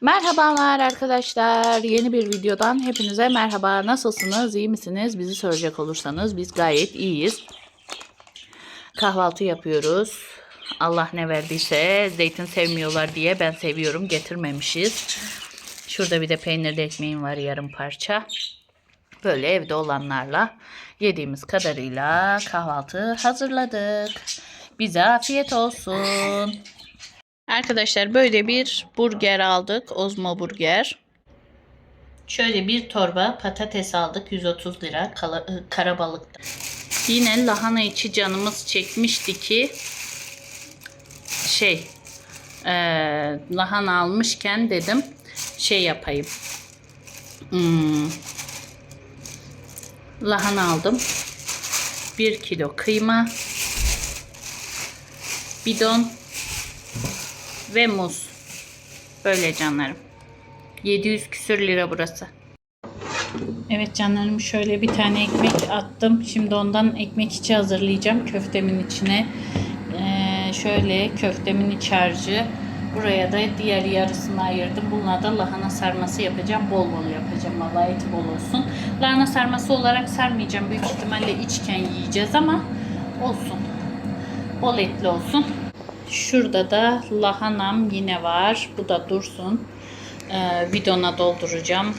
Merhabalar arkadaşlar. Yeni bir videodan hepinize merhaba. Nasılsınız? İyi misiniz? Bizi soracak olursanız biz gayet iyiyiz. Kahvaltı yapıyoruz. Allah ne verdiyse zeytin sevmiyorlar diye ben seviyorum. Getirmemişiz. Şurada bir de peynirli ekmeğim var yarım parça. Böyle evde olanlarla yediğimiz kadarıyla kahvaltı hazırladık. Bize afiyet olsun. Arkadaşlar böyle bir burger aldık. Ozmo burger. Şöyle bir torba patates aldık. 130 lira. Kala, ı, karabalıkta. Yine lahana içi canımız çekmişti ki şey e, lahana almışken dedim şey yapayım. Hmm, lahana aldım. 1 kilo kıyma. Bidon ve muz. Böyle canlarım. 700 küsür lira burası. Evet canlarım şöyle bir tane ekmek attım. Şimdi ondan ekmek içi hazırlayacağım köftemin içine. Ee, şöyle köftemin iç harcı. Buraya da diğer yarısını ayırdım. Bununla da lahana sarması yapacağım. Bol bol yapacağım. Vallahi eti bol olsun. Lahana sarması olarak sarmayacağım. Büyük ihtimalle içken yiyeceğiz ama olsun. Bol etli olsun. Şurada da lahanam yine var. Bu da dursun. Ee, bidona dolduracağım.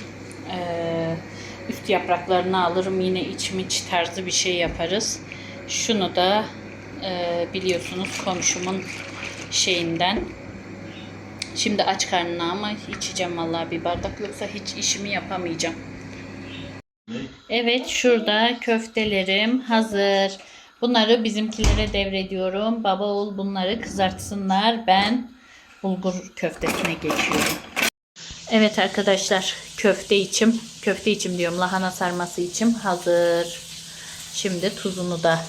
Ee, üst yapraklarını alırım. Yine iç miç tarzı bir şey yaparız. Şunu da e, biliyorsunuz komşumun şeyinden. Şimdi aç karnına ama içeceğim vallahi bir bardak yoksa hiç işimi yapamayacağım. Evet şurada köftelerim hazır. Bunları bizimkilere devrediyorum. Baba oğul bunları kızartsınlar. Ben bulgur köftesine geçiyorum. Evet arkadaşlar köfte içim. Köfte içim diyorum lahana sarması içim hazır. Şimdi tuzunu da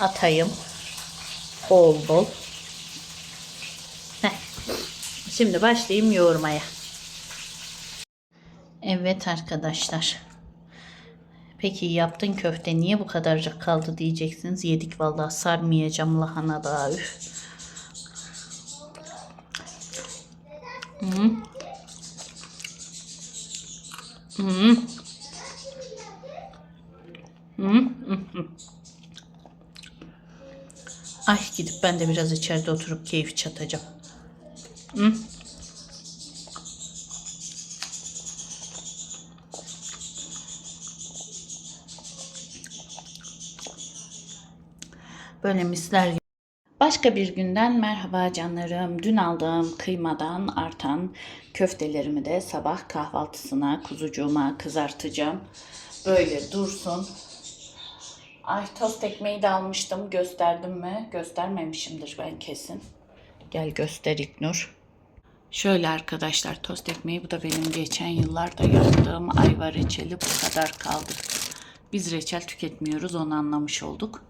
atayım. Bol bol. Heh. Şimdi başlayayım yoğurmaya. Evet arkadaşlar. Peki yaptın köfte niye bu kadarcık kaldı diyeceksiniz. Yedik vallahi sarmayacağım lahana da. Üf. Hı. Hı. Hı. Ay gidip ben de biraz içeride oturup keyif çatacağım. Hı. Böyle misler. Başka bir günden merhaba canlarım. Dün aldığım kıymadan artan köftelerimi de sabah kahvaltısına kuzucuğuma kızartacağım. Böyle dursun. Ay tost ekmeği de almıştım. Gösterdim mi? Göstermemişimdir ben kesin. Gel göster İknur. Şöyle arkadaşlar tost ekmeği bu da benim geçen yıllarda yaptığım ayva reçeli bu kadar kaldı. Biz reçel tüketmiyoruz onu anlamış olduk.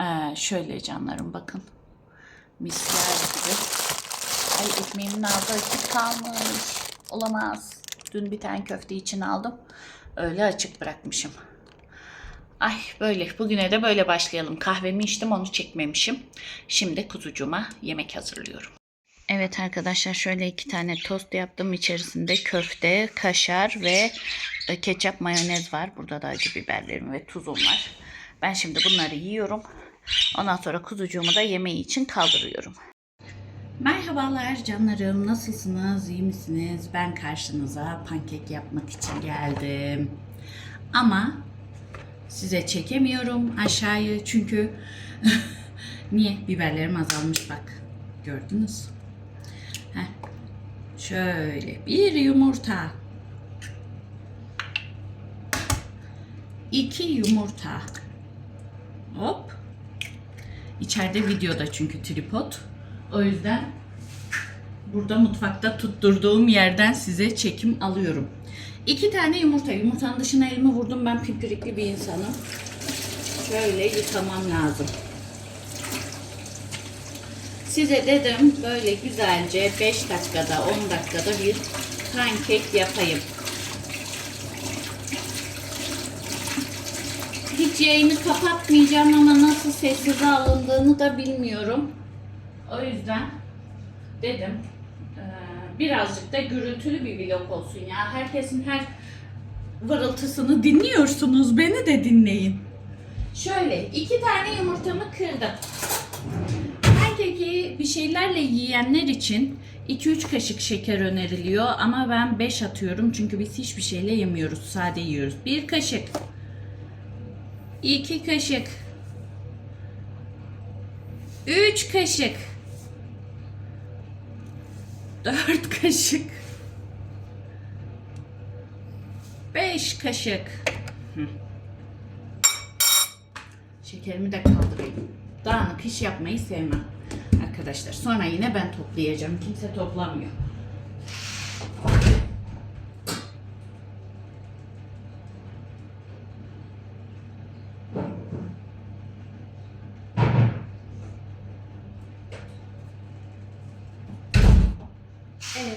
Ee, şöyle canlarım bakın. Misler gibi. Ay ekmeğimin ağzı açık kalmış. Olamaz. Dün bir tane köfte için aldım. Öyle açık bırakmışım. Ay böyle bugüne de böyle başlayalım. Kahvemi içtim onu çekmemişim. Şimdi kuzucuğuma yemek hazırlıyorum. Evet arkadaşlar şöyle iki tane tost yaptım. İçerisinde köfte, kaşar ve e, ketçap mayonez var. Burada da acı biberlerim ve tuzum var. Ben şimdi bunları yiyorum. Ondan sonra kuzucuğumu da yemeği için kaldırıyorum. Merhabalar canlarım. Nasılsınız? İyi misiniz? Ben karşınıza pankek yapmak için geldim. Ama size çekemiyorum aşağıyı çünkü niye? Biberlerim azalmış bak. Gördünüz. Heh. Şöyle bir yumurta. iki yumurta. Hop. İçeride videoda çünkü tripod. O yüzden burada mutfakta tutturduğum yerden size çekim alıyorum. İki tane yumurta. Yumurtanın dışına elimi vurdum. Ben pimpirikli bir insanım. Şöyle yıkamam lazım. Size dedim böyle güzelce 5 dakikada 10 dakikada bir pankek yapayım. Hiç yayını kapatmayacağım ama nasıl sessize alındığını da bilmiyorum. O yüzden dedim eee, Birazcık da gürültülü bir vlog olsun ya. Herkesin her vırıltısını dinliyorsunuz. Beni de dinleyin. Şöyle iki tane yumurtamı kırdım. Erkeki bir şeylerle yiyenler için 2-3 kaşık şeker öneriliyor ama ben 5 atıyorum çünkü biz hiçbir şeyle yemiyoruz. Sade yiyoruz. 1 kaşık. 2 kaşık. 3 kaşık. 4 kaşık. 5 kaşık. Şekerimi de kaldırayım. Dağınık iş yapmayı sevmem. Arkadaşlar sonra yine ben toplayacağım. Kimse toplamıyor.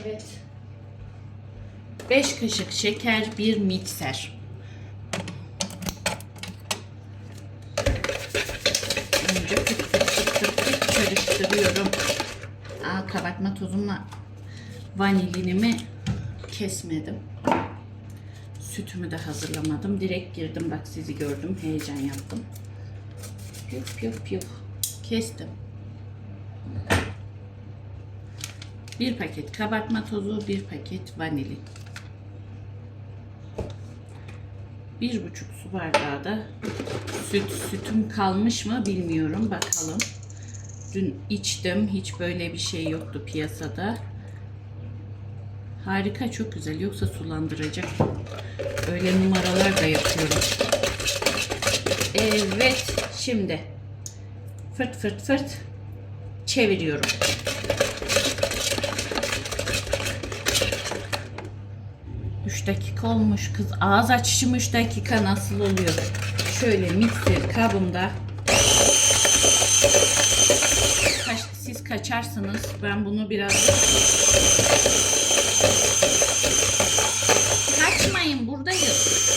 Evet. 5 kaşık şeker, bir mikser. Önce pıt pıt pıt pıt pıt karıştırıyorum. Aa, kabartma tozumla vanilinimi kesmedim. Sütümü de hazırlamadım. Direkt girdim bak sizi gördüm. Heyecan yaptım. Yup yup yup. Kestim. Bir paket kabartma tozu, bir paket vanilin. Bir buçuk su bardağı da süt. Sütüm kalmış mı bilmiyorum. Bakalım. Dün içtim. Hiç böyle bir şey yoktu piyasada. Harika, çok güzel. Yoksa sulandıracak. Öyle numaralar da yapıyorum. Evet. Şimdi fırt fırt fırt çeviriyorum. Üç dakika olmuş kız. Ağız açışım 3 dakika nasıl oluyor? Şöyle mikser kabımda Kaç, siz kaçarsınız. Ben bunu biraz Kaçmayın buradayız.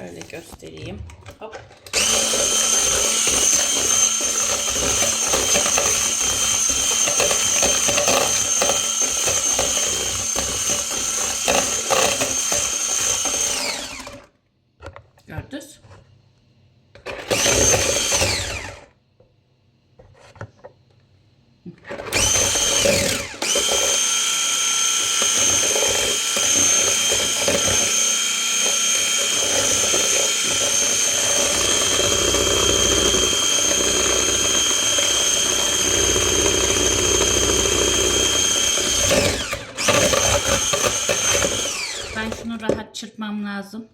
Şöyle göstereyim. Hop. Gördünüz. Ben şunu rahat çırpmam lazım.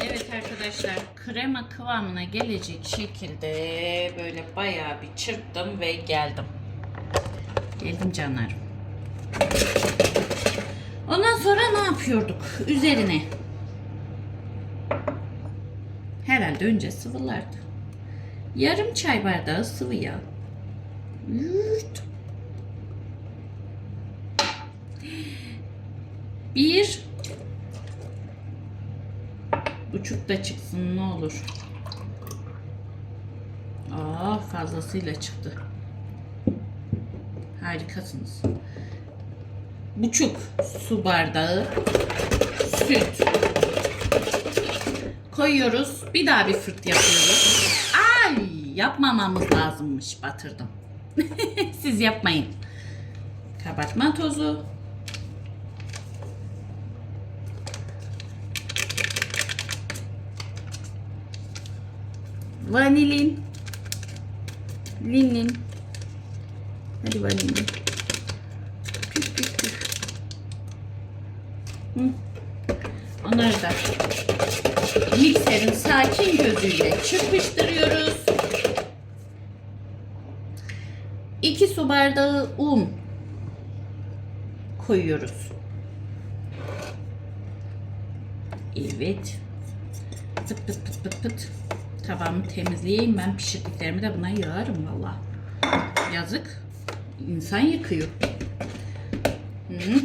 Evet arkadaşlar krema kıvamına gelecek şekilde böyle bayağı bir çırptım ve geldim. Geldim canlarım. Ondan sonra ne yapıyorduk? Üzerine herhalde önce sıvılardı. Yarım çay bardağı sıvı yağ. Yurt. Bir buçuk da çıksın ne olur. Aa fazlasıyla çıktı. Harikasınız. Buçuk su bardağı süt koyuyoruz. Bir daha bir fırt yapıyoruz. Ay yapmamamız lazımmış. Batırdım. Siz yapmayın. Kabartma tozu. Vanilin. Linin. Hadi vanilin. Püf püf püf. Hı. Onları da mikserin sakin gözüyle çırpıştırıyoruz. 2 su bardağı un koyuyoruz. Evet. Pıt pıt pıt pıt pıt. Tavamı temizleyeyim. Ben pişirdiklerimi de buna yağarım valla. Yazık. İnsan yıkıyor. Hı.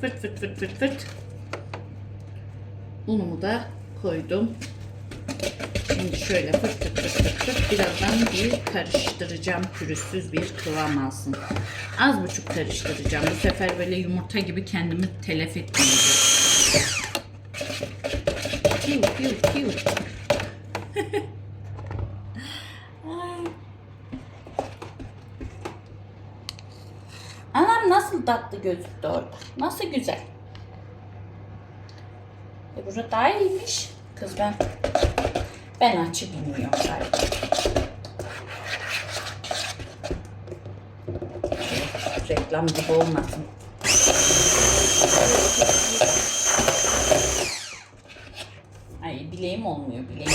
Fırt fırt fırt fırt fırt. Unumu da koydum. Şimdi şöyle fırt fırt fırt fırt fırt birazdan bir karıştıracağım pürüzsüz bir kıvam alsın. Az buçuk karıştıracağım. Bu sefer böyle yumurta gibi kendimi telef etmeyeceğim. Piu piu piu. Anam nasıl tatlı gözüktü orada. Nasıl güzel. E burada daha iyiymiş. Kız ben ben açı bilmiyorum galiba. Reklam gibi olmasın. Ay bileğim olmuyor bileğim.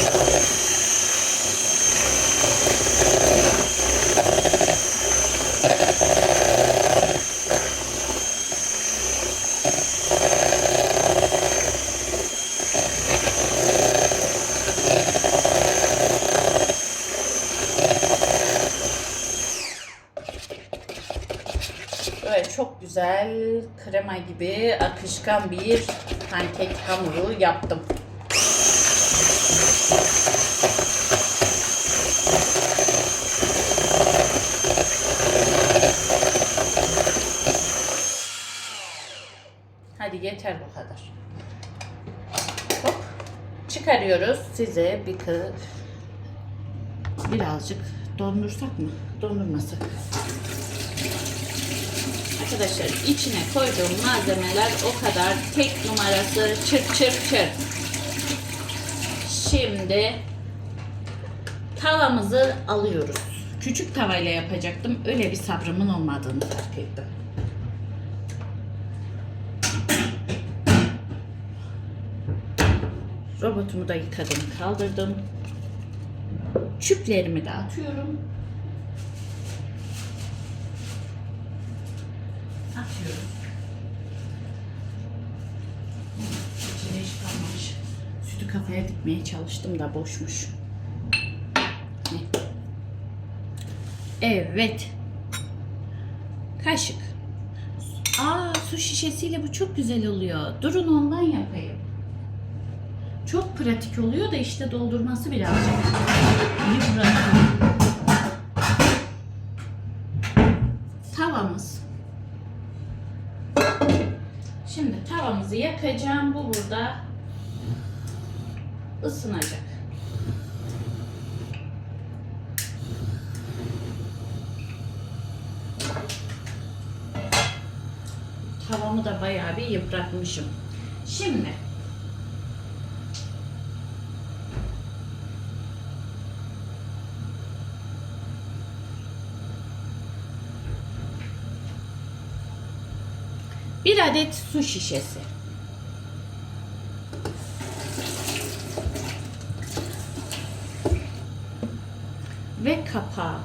Çok güzel krema gibi akışkan bir pankek hamuru yaptım. Hadi yeter bu kadar. Hop. Çıkarıyoruz. Size bir kı birazcık dondursak mı? Dondurmasak. Arkadaşlar içine koyduğum malzemeler o kadar tek numarası çır çır çır. Şimdi tavamızı alıyoruz. Küçük tavayla yapacaktım. Öyle bir sabrımın olmadığını fark ettim. Robotumu da yıkadım, kaldırdım. Çüplerimi de atıyorum. Atıyoruz. İçine hiç kalmamış. Sütü kafaya dikmeye çalıştım da boşmuş. Evet. Kaşık. Aa su şişesiyle bu çok güzel oluyor. Durun ondan yapayım. Çok pratik oluyor da işte doldurması birazcık yıpratıyor. Tavamız. Şimdi tavamızı yakacağım. Bu burada ısınacak. Tavamı da bayağı bir yıpratmışım. Şimdi bir adet su şişesi. Ve kapağı.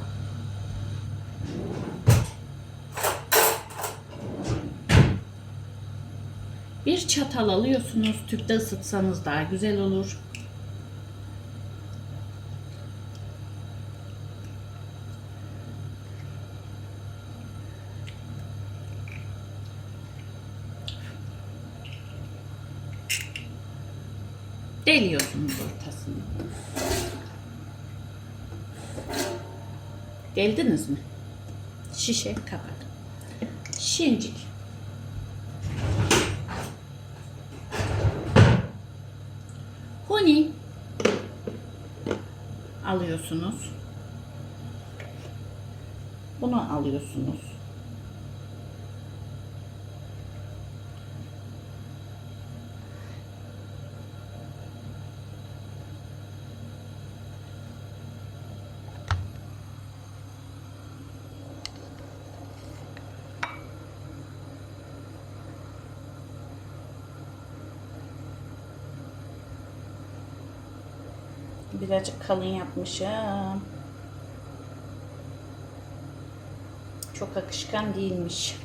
Bir çatal alıyorsunuz. Tüpte ısıtsanız daha güzel olur. Deliyorsunuz ortasını. Deldiniz mi? Şişe kapak. Şincik. Huni alıyorsunuz. Bunu alıyorsunuz. Birazcık kalın yapmışım. Çok akışkan değilmiş.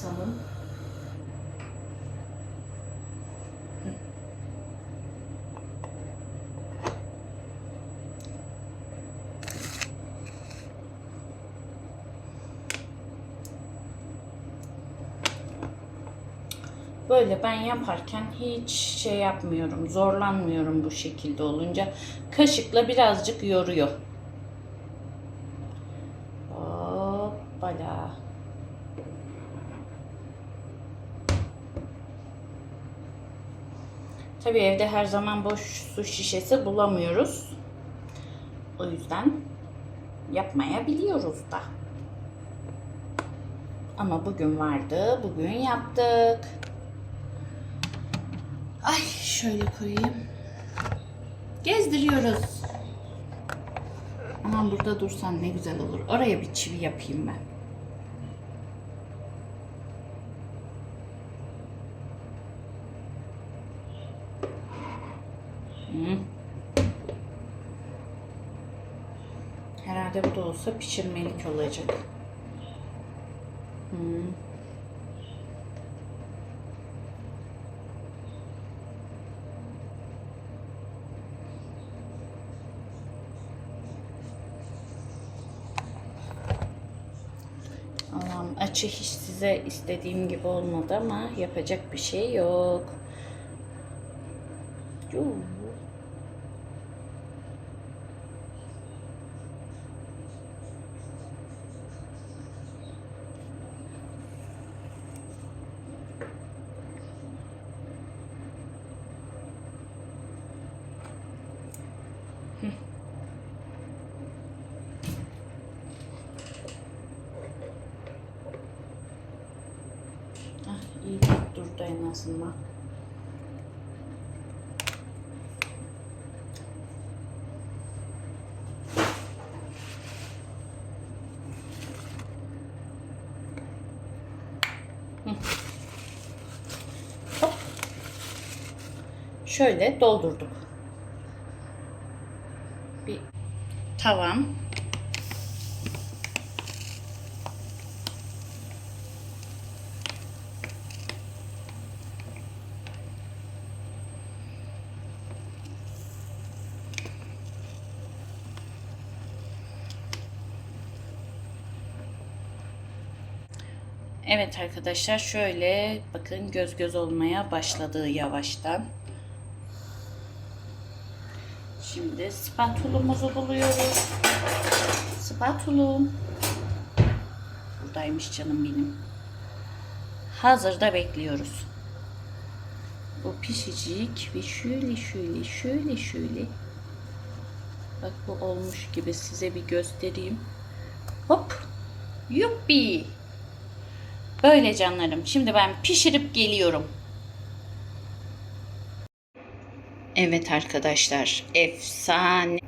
Kısalım. Böyle ben yaparken hiç şey yapmıyorum, zorlanmıyorum bu şekilde olunca. Kaşıkla birazcık yoruyor. Tabii evde her zaman boş su şişesi bulamıyoruz. O yüzden yapmayabiliyoruz da. Ama bugün vardı, bugün yaptık. Ay şöyle koyayım. Gezdiriyoruz. Aman burada dursan ne güzel olur. Oraya bir çivi yapayım ben. Hı. Herhalde bu da olsa pişirmelik olacak. Allah'ım açı hiç size istediğim gibi olmadı ama yapacak bir şey yok. Yuu. Ah, iyi durdu en azından. Şöyle doldurduk. Bir tavam. Evet arkadaşlar şöyle bakın göz göz olmaya başladı yavaştan. Şimdi spatulumuzu buluyoruz. Spatulum. Buradaymış canım benim. Hazırda bekliyoruz. Bu pişecek ve şöyle şöyle şöyle şöyle. Bak bu olmuş gibi size bir göstereyim. Hop. Yuppi. Böyle canlarım. Şimdi ben pişirip geliyorum. Evet arkadaşlar. Efsane.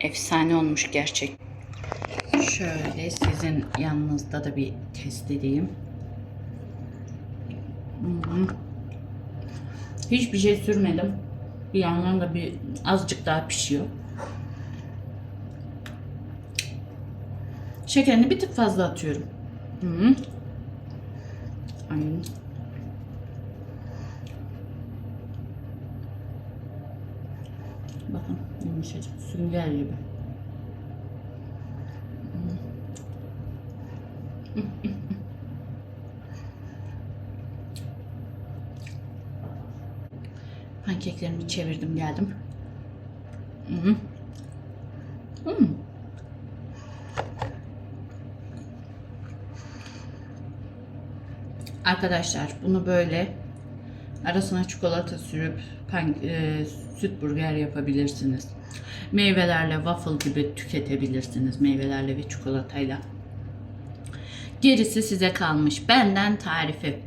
Efsane olmuş gerçek. Şöyle sizin yanınızda da bir test edeyim. Hiçbir şey sürmedim. Bir yandan da bir azıcık daha pişiyor. Şekerini bir tık fazla atıyorum. Hı -hı. Aynen. Bakın yumuşacık sünger gibi. Pankeklerimi çevirdim geldim. Hmm. Arkadaşlar bunu böyle arasına çikolata sürüp pan, e, süt burger yapabilirsiniz. Meyvelerle waffle gibi tüketebilirsiniz. Meyvelerle ve çikolatayla. Gerisi size kalmış. Benden tarifi.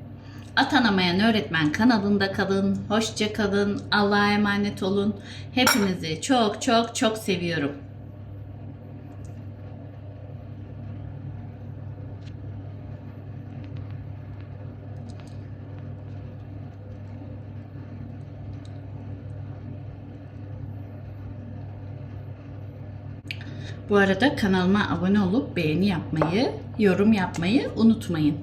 Atanamayan Öğretmen kanalında kalın. Hoşça kalın. Allah'a emanet olun. Hepinizi çok çok çok seviyorum. Bu arada kanalıma abone olup beğeni yapmayı, yorum yapmayı unutmayın.